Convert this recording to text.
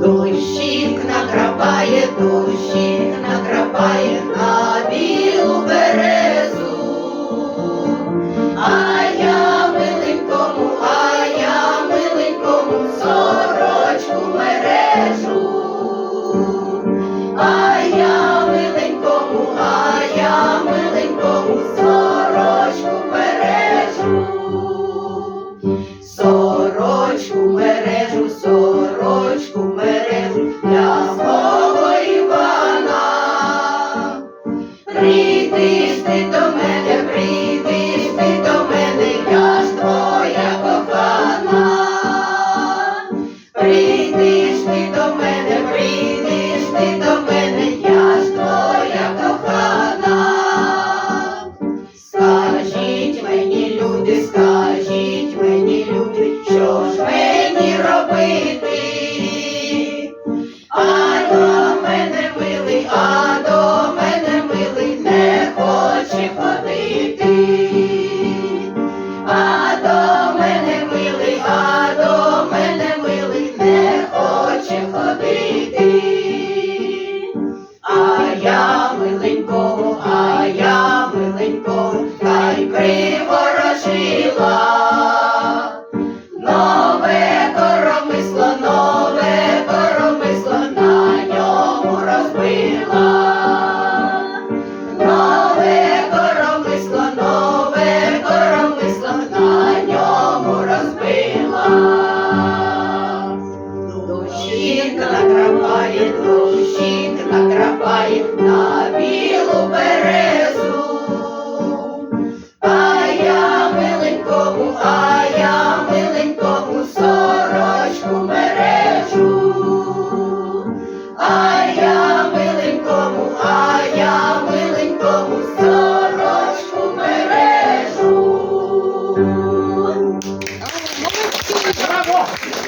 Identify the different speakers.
Speaker 1: Дощик накрапає, дощик накрапає на білу березу, а я миленькому, а я миленькому сорочку мережу. А жінку та й приворожила, нове коромисло, нове коромисло на ньому розбила, нове коромисло, нове коромисло на ньому розбила, душінка на трамваї.
Speaker 2: Gracias.